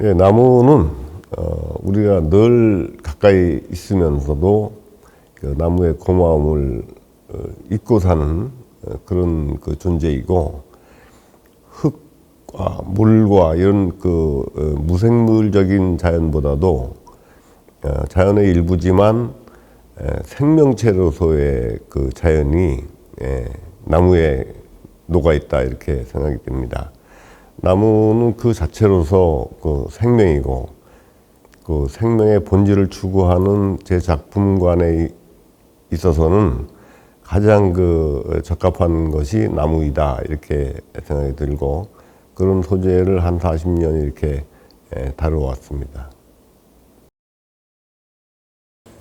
예, 나무는 어, 우리가 늘 가까이 있으면서도 그 나무의 고마움을 어, 잊고 사는 어, 그런 그 존재이고 흙과 물과 이런 그 어, 무생물적인 자연보다도 어, 자연의 일부지만 에, 생명체로서의 그 자연이 에, 나무에 녹아 있다 이렇게 생각이 듭니다. 나무는 그 자체로서 그 생명이고 그 생명의 본질을 추구하는 제 작품관에 있어서는 가장 그 적합한 것이 나무이다 이렇게 생각이 들고 그런 소재를 한 40년 이렇게 에, 다루어왔습니다.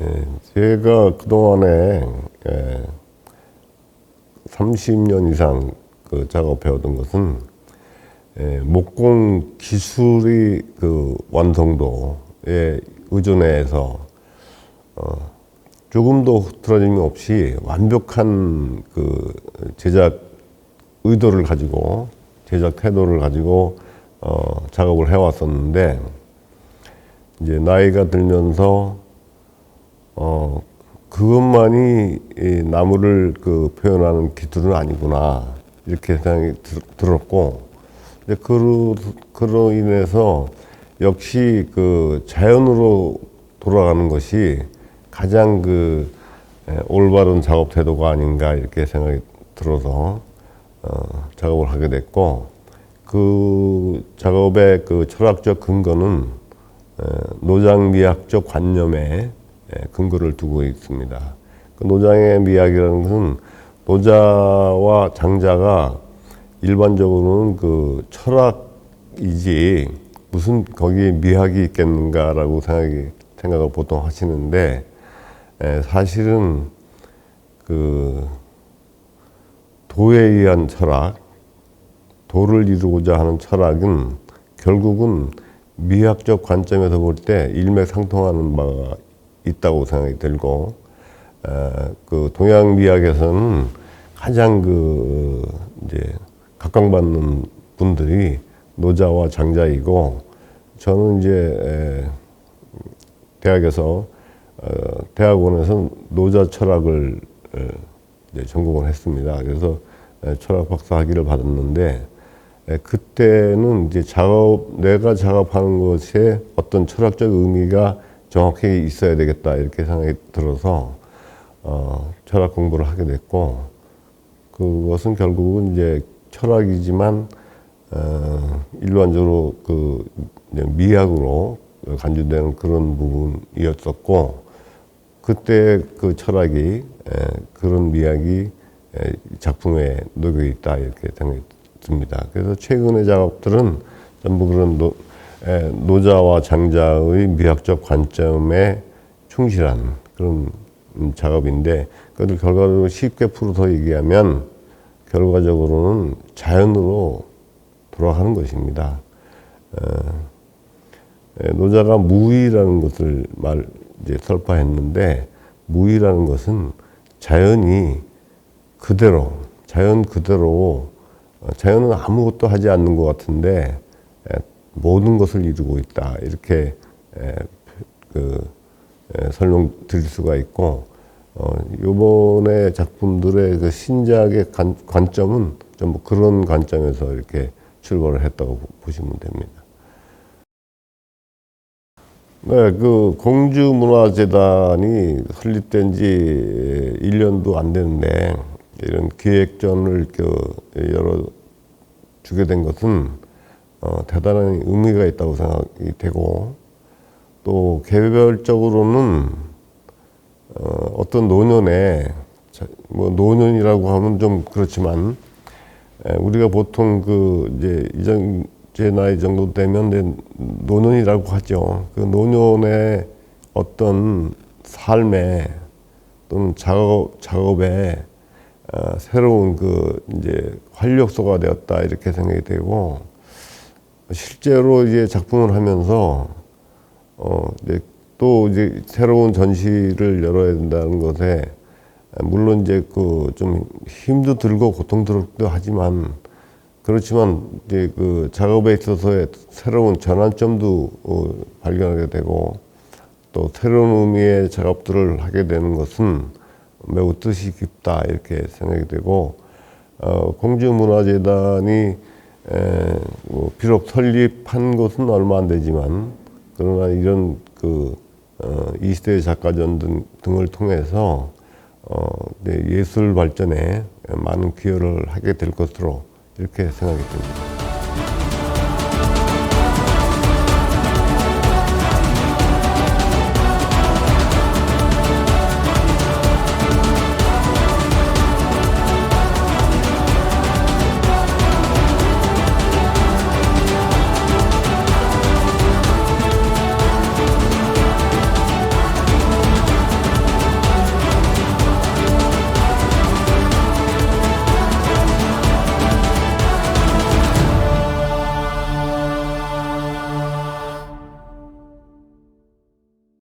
예, 제가 그동안에 예, 30년 이상 그 작업해오던 것은 예, 목공 기술이 그 완성도에 의존해서 어, 조금도 흐트러짐이 없이 완벽한 그 제작 의도를 가지고 제작 태도를 가지고 어, 작업을 해왔었는데 이제 나이가 들면서 어, 그것만이 이 나무를 그 표현하는 기술은 아니구나 이렇게 생각이 들, 들었고 근데 그로 그로 인해서 역시 그 자연으로 돌아가는 것이 가장 그 에, 올바른 작업 태도가 아닌가 이렇게 생각이 들어서 어, 작업을 하게 됐고 그 작업의 그 철학적 근거는 에, 노장미학적 관념에 에, 근거를 두고 있습니다. 그 노장의 미학이라는 것은 노자와 장자가 일반적으로는 그 철학이지 무슨 거기에 미학이 있겠는가라고 생각이 생각을 보통 하시는데 에, 사실은 그 도에 의한 철학, 도를 이루고자 하는 철학은 결국은 미학적 관점에서 볼 때 일맥상통하는 바가 있다고 생각이 들고 에, 그 동양 미학에서는 가장 그 각광받는 분들이 노자와 장자이고 저는 이제 에, 대학에서 어, 대학원에서 노자 철학을 에, 이제 전공을 했습니다. 그래서 에, 철학 박사 학위를 받았는데 에, 그때는 이제 작업 내가 작업하는 것에 어떤 철학적 의미가 정확히 있어야 되겠다 이렇게 생각이 들어서 어, 철학 공부를 하게 됐고 그것은 결국은 이제 철학이지만 어, 일반적으로 그 미학으로 간주되는 그런 부분이었었고 그때 그 철학이 에, 그런 미학이 에, 작품에 녹여 있다 이렇게 생각이 듭니다. 그래서 최근의 작업들은 전부 그런 노, 에, 노자와 장자의 미학적 관점에 충실한 그런 음, 작업인데 그것을 결과적으로 쉽게 풀어서 얘기하면 결과적으로는 자연으로 돌아가는 것입니다. 어, 에, 노자가 무의라는 것을 말 이제 설파했는데 무의라는 것은 자연이 그대로 자연 그대로 어, 자연은 아무것도 하지 않는 것 같은데 에, 모든 것을 이루고 있다 이렇게 에, 그 에, 설명 드릴 수가 있고 어, 요번에 작품들의 그 신작의 관, 관점은 전부 그런 관점에서 이렇게 출발을 했다고 보- 보시면 됩니다. 네, 그 공주문화재단이 설립된 지 1년도 안 됐는데 이런 기획전을 그 열어 주게 된 것은 어, 대단한 의미가 있다고 생각이 되고 또 개별적으로는 어, 어떤 노년에 자- 뭐 노년이라고 하면 좀 그렇지만 에, 우리가 보통 그 이제 이정 제 나이 정도 되면 노년이라고 하죠. 그 노년의 어떤 삶에 또는 작업 작업에 어, 새로운 그 이제 활력소가 되었다 이렇게 생각이 되고 실제로 이제 작품을 하면서 어 이제 또 이제 새로운 전시를 열어야 된다는 것에 물론 이제 그 좀 힘도 들고 고통스럽기도 하지만 그렇지만 이제 그 작업에 있어서의 새로운 전환점도 어, 발견하게 되고 또 새로운 의미의 작업들을 하게 되는 것은 매우 뜻이 깊다 이렇게 생각이 되고 어, 공주문화재단이 에, 뭐 비록 설립한 것은 얼마 안 되지만 그러나 이런 그 어, 이 시대 작가전 등, 등을 통해서 어, 네, 예술 발전에 많은 기여를 하게 될 것으로 이렇게 생각이 듭니다.